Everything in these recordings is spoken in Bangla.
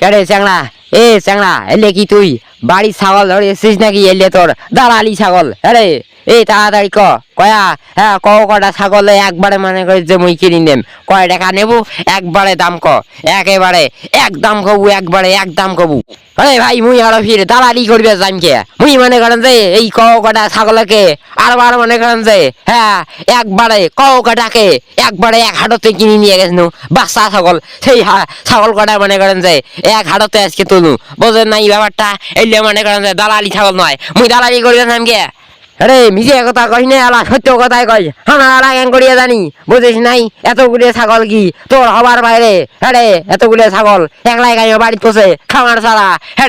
কেরে চ্যাংড়া? এ চ্যাংড়া, এলে কি তুই? বাড়ির ছাগল ধরে এসেছিস নাকি এলে তোর? দালালি ছাগল আরে এই তাড়াতাড়ি ক। কয়া হ্যাঁ ক কটা ছাগলে একবারে মনে করি যে মুই কিনি নেম। কয়, টাকা নেব? একবারে দাম ক। একেবারে, এক দাম কবু, একবারে এক দাম কবু। আরে ভাই, মুই আরও ফিরে, দালালি করবে জামকে মুই মনে করেন যে, এই ক কটা ছাগলকে আরবার মনে করেন যে হ্যাঁ একবারে ক কটাকে একবারে এক হাটতে কিনে নিয়ে গেছিল বাচ্চা ছাগল, সেই ছাগল কটা মনে করেন যে, এক হাটতে আজকে তুলু। বোঝেন না এই ব্যাপারটা? এলে মনে করেন যে, দালালি ছাগল নয়। মুই দালালি করবে নামকে আরে মিজে কথা কই না, আলা সত্য কথাই কই হানা, আলা কেন করিয়া জানি, বুঝিস নাই? এতগুলো ছাগল কি তোর হবার বাইরে? হ্যাঁ এতগুলো ছাগল একলাই গাই বাড়ি পোষে খামার ছাড়া। হ্যাঁ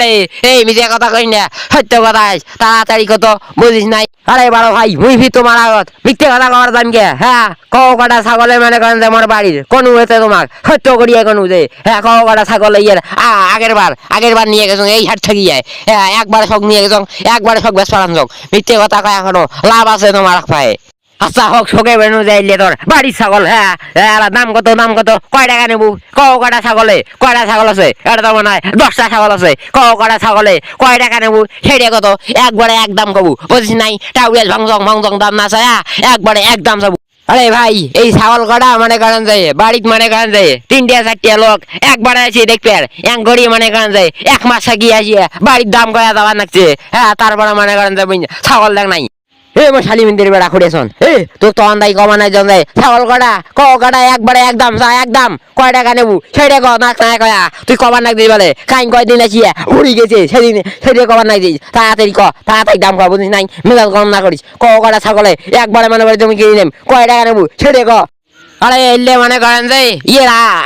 এই মিজে কথা কই না, সত্য কথাই তাড়াতাড়ি কত, বুঝিস নাই? আরে বারো ভাই, মুই ভি তোমার আগত। মিথ্যে কথা কবার দাম কে? হ্যাঁ ক কটা ছাগলে মানে করেন যে আমার বাড়ির, কোন হয়েছে তোমার। সত্য করিয়া কোন যে। হ্যাঁ ক কটা ছাগল ইয়ের আগের বার আগের বার নিয়ে গেছো, এই হাট থেকে হ্যাঁ একবার সব নিয়ে গেছো, একবারে সব বেশ পারান যোগ মিথ্যে কথা কয় এখনও লাভ আছে তোমার পায়ে আচ্ছা হোক শোকে বেনু যাইলে তোর বাড়ির ছাগল হ্যাঁ হ্যাঁ, দাম কত দাম কত? কয় টাকা নেবু। ক কটা ছাগলে কয়টা ছাগল আছে। এটা তো মনে হয় দশটা ছাগল আছে। ক কটা ছাগলে কয় টাকা নেবু। সেটা কত? একবারে এক দাম কবু। বুঝিস নাই? টাউরিয়াস ভাংজং ভাংজং দাম না চায় একবারে এক দাম যাব আরে ভাই, এই ছাগল কটা মানে কারণ যায় বাড়িত মানে কারণ যায় তিনটা চারটে লোক, একবার আছে দেখবে এক গড়ি মানে কারণ যায় এক মাস থাকি আসিয়া বাড়ির দাম করা দেওয়ার লাগছে। হ্যাঁ তারপরে মনে করেন যাবেন ছাগল দেখ নাই। এ মো শালি মিন্দির বেড়া খুঁড়েছন হে তো তো আন্দাই কমা নাই জন যায় ছাগল কটা ক কটা একবারে একদম, চা, একদম। কয় টাকা নেবু সেটা ক, নাক নাই কয়া। তুই কবার নাক দিস বলে কাইন কয় দিন আছি উড়ি গেছে সেদিন সেটা কবার নাক দিস তাড়াতাড়ি ক, তাড়াতাড়ি দাম কর বুঝিস নাই মেজাল কম না করিস ক কটা ছাগলে একবারে মানে বাড়ি তুমি কিনে নেম কয় টাকা নেবু সেটা ক। আরে, এলে মনে করেন যে ইয়ে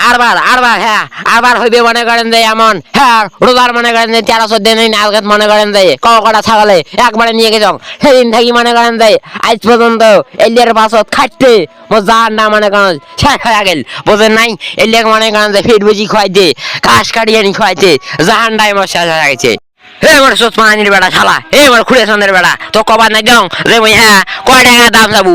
আরবার আরবার হ্যাঁ আরবার হইবে মনে করেন যে, এমন হ্যাঁ রোজার মনে করেন যে তেরোশো দিন আজকে মনে করেন যে ক কটা ছাগলে একবারে নিয়ে গেছ। সেদিন থেকে মনে করেন যে, আজ পর্যন্ত এলিয়ার পাছত খাটতে মো যার না মনে করেন, শেষ হয়ে গেল। বোঝেন নাই? এলিয়াকে মনে করেন যে, ফিট বুঝি খাইতে ঘাস কাটিয়ে নি খাইতে জাহান ডাই মো শেষ হয়ে গেছে। সুতমানির বেড়া শালা মোর খুড়ে বেড়া, তো কবার না যাও যে মুই হ্যাঁ কয় দাম যাব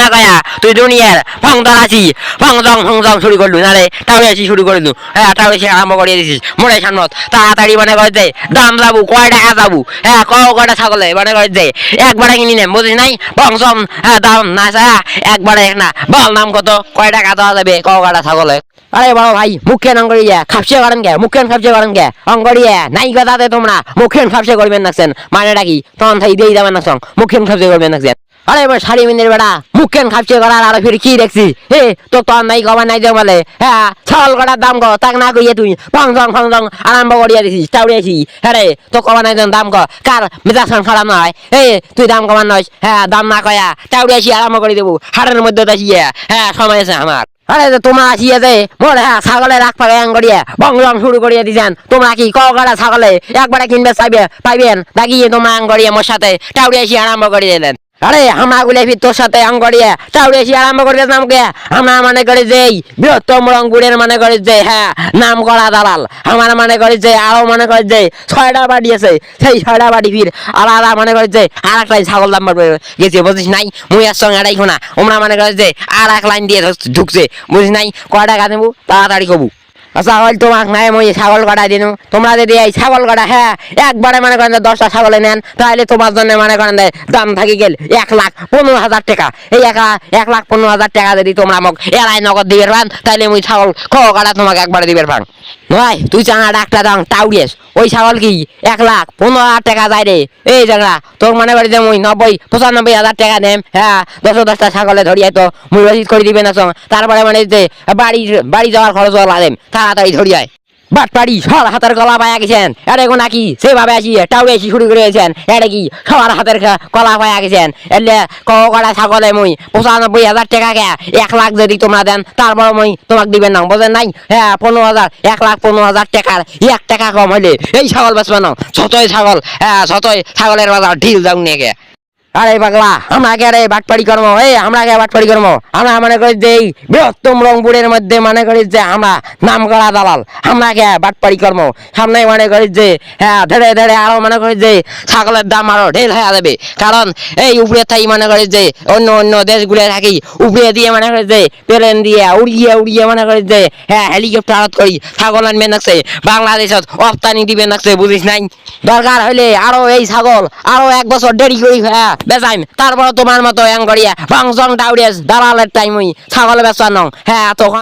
না কয়া তুই দুনিয়ার ভংদর আছি ভংদং ভংদং শুরু করলু, না রে আছি শুরু করলু হ্যাঁ তাহলে সে আরম্ভ করিয়ে দিছিস সামনত, তাড়াতাড়ি মানে করে দে, দাম যাব কয় টাকা যাব হ্যাঁ ক কয়টা ছাগলে মানে করে দে, একবারে কিনি নেম বুঝিস নাই ভংসম হ্যাঁ দাম না চা একবারে এক না, বল নাম কত কয় টাকা দেওয়া যাবে কয়টা ছাগলে। আরে বড় ভাই, মুখেন অঙ্গড়িয়া খাপসে করেন গে মুখেন খাপসে করেন গে অঙ্গড়িয়া নাই কথাতে তোমরা, মুখেন খাপসে করবেন নাকছেন মানেটা কি? তখন থাই দিয়ে যাবেন নাকছেন মুখেন খাপসে করবেন নাকছেন আরে এবার শাড়ি মিনের বেড়া, মুখেন খাপসে করার আর ফির কি দেখছি? হে তো তখন নাই কবার নাই যে বলে। হ্যাঁ ছাগল কটার দাম ক তাক না কইয়ে তুই। ফাংসং ফাংসং আরম্ভ করিয়া দিছিস টাউরিয়েছি হ্যাঁ রে তো কবার নাই যেন দাম ক কার মেজাজ খারাপ নয় হে, তুই দাম কমান নয় হ্যাঁ দাম না কয়া টাউরিয়েছি আরম্ভ করে দেবো। হাড়ের মধ্যে দেখিয়ে হ্যাঁ সময় আছে আমার। আরে তো তোমরা আসিয়ে যে মোর হ্যাঁ ছাগলে রাখ পাবে আঙ্গড়িয়ে বংলং শুরু করিয়ে দিছেন। তোমরা কি কড়া ছাগলে? একবারে কিনবে, চাইবে, পাইবেন? দাগিয়ে তোমরা আঙ্গড়িয়ে মোর সাথে টাউরি এসে আরম্ভ করে দিলেন আরে আমরা গুলে ফির তোর সাথে আঙ্গড়িয়ে টাউরি এসে আরম্ভ করে কে আমরা মনে করি যে বৃহত্তম রঙ্গুরের মনে করি যে হ্যাঁ নাম করা দালাল। আমার মনে করি যে আরও মনে করি যে ছয়টা বাড়ি আছে। সেই ছয়টা বাড়ি ফির আলাদা মনে করি যে আর একটাই ছাগল দাম গেছে, বুঝিস নাই? মুই আর সঙ্গে এটাই শোনা ওমরা মনে করে যে আর এক লাইন দিয়ে ঢুকছে। বুঝিস নাই? কয় টাকা দেবো? তাড়াতাড়ি কবু। হল তোমাক নাই, মই ছাগল কাটা দিন। তোমরা যদি এই ছাগল কাটা হ্যাঁ একবারে মনে করেন দশটা ছাগলে নেন, তাহলে তোমার জন্য মনে করেন দাম থাকি গেল এক লাখ পনেরো হাজার টাকা। এই একা এক লাখ পনেরো হাজার টাকা যদি তোমরা আমাকে এলাই নগদ দিবে পান, তাহলে মুই ছাগল খ কাটা তোমাকে একবারে দিবে পান। নয়, তুই চাঙা ডাক্তার দাম টাউরিয়াস ওই ছাগল কি? এক লাখ, পনেরো হাজার টাকা যায় রে। এই জাগড়া তোর মানে যে মুই নব্বই, পঁচানব্বই হাজার টাকা নেম হ্যাঁ দশ দশটা ছাগলে ধরিয়ে তো মুই রসিদ করে দিবে না সঙ্গ। তারপরে মানে বাড়ি বাড়ি যাওয়ার খরচ লাগে তাড়াতাড়ি ধরিয়ায় বাট পাড়ি, সবার হাতের গলা পায়া গেছেন। এটা গো নাকি, সেভাবে আসি টাউ এসি শুরু করেছেন এটা কি সবার হাতের কলা পায়া গেছেন। এলে কড়া ছাগলে মুই, পঁচানব্বই হাজার টাকা কে? এক লাখ যদি তোমরা দেন তারপর মুই তোমাকে দিবেন না, বোঝেন নাই? হ্যাঁ পনেরো হাজার, এক লাখ পনেরো হাজার টাকার, এক টাকা কম হইলে, এই ছাগল বেচবে না, ছতই ছাগল হ্যাঁ ছতই ছাগলের বাজার, ঢিল যাও নিয়ে আরে পাগলা আমরা কে রে বাটপাড়ি কর্ম এই আমরা কে বাটপাড়ি কর্ম আমরা মনে করি যে এই বৃহত্তম রংপুরের মধ্যে মনে করি যে আমরা নাম করা দালাল আমরা বাটপাড়ি সামনে মনে করি যে হ্যাঁ ধীরে ধীরে আরও মনে করি যে ছাগলের দাম আরও হয়ে যাবে। কারণ এই উপরে থাই মনে করি যে, অন্য অন্য দেশগুলো থাকি, উপরে দিয়ে মনে করি যে, প্লেন দিয়ে উড়িয়ে উড়িয়ে মনে করি যে হ্যাঁ হেলিকপ্টার করি, ছাগল আনবে নাকছে বাংলাদেশত রপ্তানি দিবে নাকছে বুঝিস নাই? দরকার হইলে আরও এই ছাগল, আরও এক বছর দেরি করি হ্যাঁ বেচাইম তারপর তোমার মতো করিয়া ফাংশন ডাউরিয়াস দালালের টাইম ছাগল বেচা নং। হ্যাঁ তখন